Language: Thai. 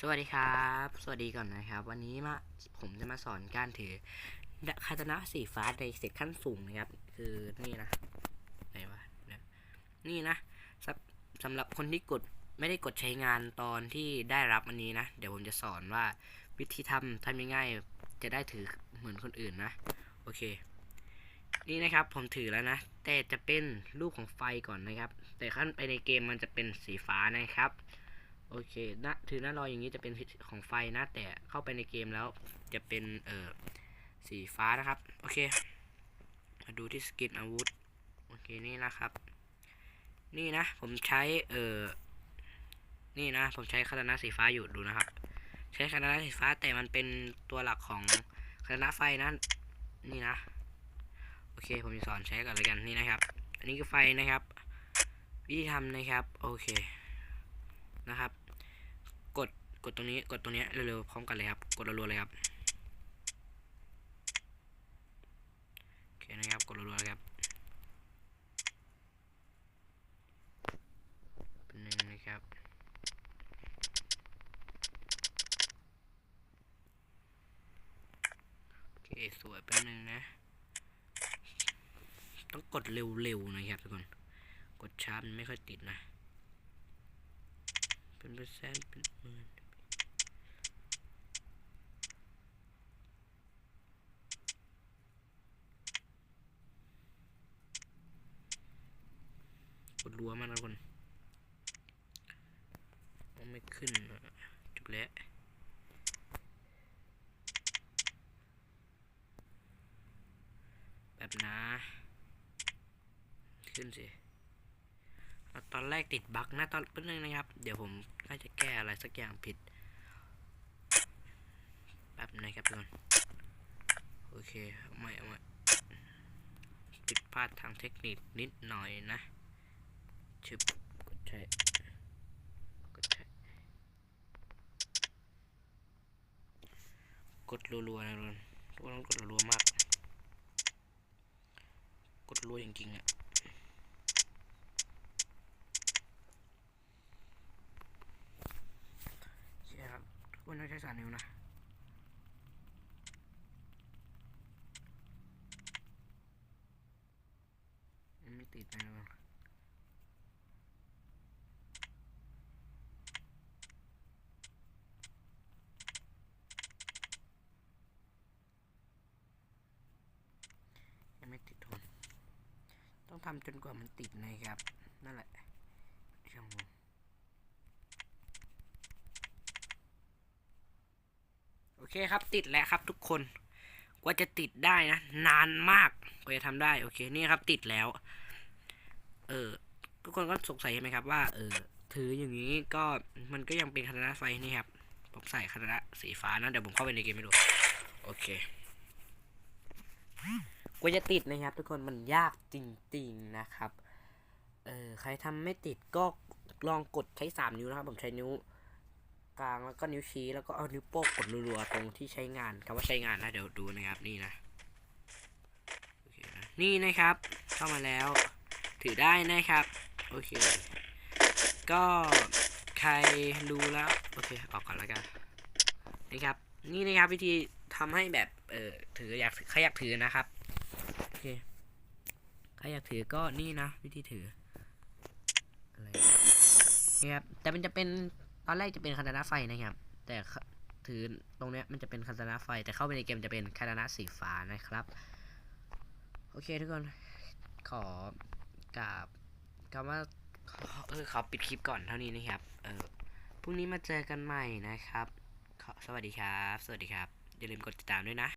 สวัสดีครับ สวัสดีก่อนนะครับ วันนี้มาผมจะมาสอนการถือคาตนะสีฟ้าในเซตขั้นสูงนะครับ คือนี่นะไหนวะนี่นะสำสำหรับคนที่กดไม่ได้กดใช้งานตอนที่ได้รับอันนี้นะ เดี๋ยวผมจะสอนว่าวิธีทำทำยังไงจะได้ถือเหมือนคนอื่นนะ โอเค นี่นะครับผมถือแล้วนะ แต่จะเป็นรูปของไฟก่อนนะครับ แต่ขั้นไปในเกมมันจะเป็นสีฟ้านะครับ โอเคนะถือหน้ารอยอย่างนี้จะเป็นของไฟนะ แต่เข้าไปในเกมแล้วจะเป็นเอ่อสีฟ้านะครับ โอเค มาดูที่สกินอาวุธ โอเค นี่นะครับ นี่นะ ผมใช้เอ่อนี่นะ ผมใช้คาตานะสีฟ้าอยู่ดูนะครับ ใช้คาตานะสีฟ้าแต่มันเป็นตัวหลักของคาตานะไฟนะ นี่นะ โอเค ผมจะสอนใช้ก่อนเลยกันนี่นะครับ อันนี้คือไฟนะครับ วิธีทำนะครับ โอเค นะครับ กดกดตรงนี้กดตรงนี้เร็วๆพร้อมกันเลยครับ กดรัวๆเลยครับโอเคนะครับกดรัวๆเลยครับเป็นหนึ่งนะครับโอเคสวยเป็นหนึ่งนะ ต้องกดเร็วๆนะครับทุกคนกดช้ามันไม่ค่อยติดนะ เป็นเปอร์เซ็นต์เป็นหมื่นกดรัวมากนะคนมันไม่ขึ้นอะจบแล้วแบบนะขึ้นสิ ตอนแรกติดบั๊กนะตอนแป๊บนึงนะครับ เดี๋ยวผมน่าจะแก้อะไรสักอย่างผิดแบบนึงนะครับทุกคนโอเคเอาใหม่เอาใหม่ผิดพลาดทางเทคนิคนิดหน่อยนะชึบกดใช่กดใช่กดรัวๆนะทุกคนทุกคนต้องกดรัวๆมาก กดรัวจริงๆอะช่ ครันต้องใช้สารนิ้วนะยังไม่ติดนะทุกคนยังไม่ติดทน ต้องทำจนกว่ามันติดนะครับ นั่นแหละช่างผม อเคครับติดแล้วครับทุกคนกว่าจะติดได้นะ นานมากกว่าจะทำได้โอเคนี่ครับติดแล้ว เออทุกคนก็สงสัยใช่ไหมครับว่า เออ ถืออย่างนี้ก็มันก็ยังเป็นคาตานะไฟนี่ครับผมใส่คาตานะสีฟ้านะเดี๋ยวผมเข้าไปในเกมให้ดูโอเคกว่าจะติดนะครับ ทุกคนมันยากจริงๆนะครับ เออใครทำไม่ติดก็ลองกดใช้สามนิ้วนะครับ ผมใช้นิ้ว กลางแล้วก็นิ้วชี้แล้วก็เอานิ้วโป้งกดรัวๆตรงที่ใช้งานคำว่าใช้งานนะเดี๋ยวดูนะครับนี่นะโอเคนะนี่นะครับ เข้ามาแล้ว ถือได้นะครับโอเคก็ใครรู้แล้วโอเคออกก่อนแล้วกันนี่ครับนี่นะครับวิธีทำให้แบบเออถืออยากใครอยากถือนะครับโอเคใครอยากถือก็นี่นะ วิธีถืออะไรนี่ครับแต่มันจะเป็น ตอนแรกจะเป็นคาตานะไฟนะครับ แต่ถือตรงเนี้ยมันจะเป็นคาตานะไฟ แต่เข้าไปในเกมจะเป็นคาตานะสีฟ้านะครับ โอเคทุกคนขอกราบคำว่าขอเออขอปิดคลิปก่อนเท่านี้นะครับ เออพรุ่งนี้มาเจอกันใหม่นะครับขอสวัสดีครับ สวัสดีครับ อย่าลืมกดติดตามด้วยนะ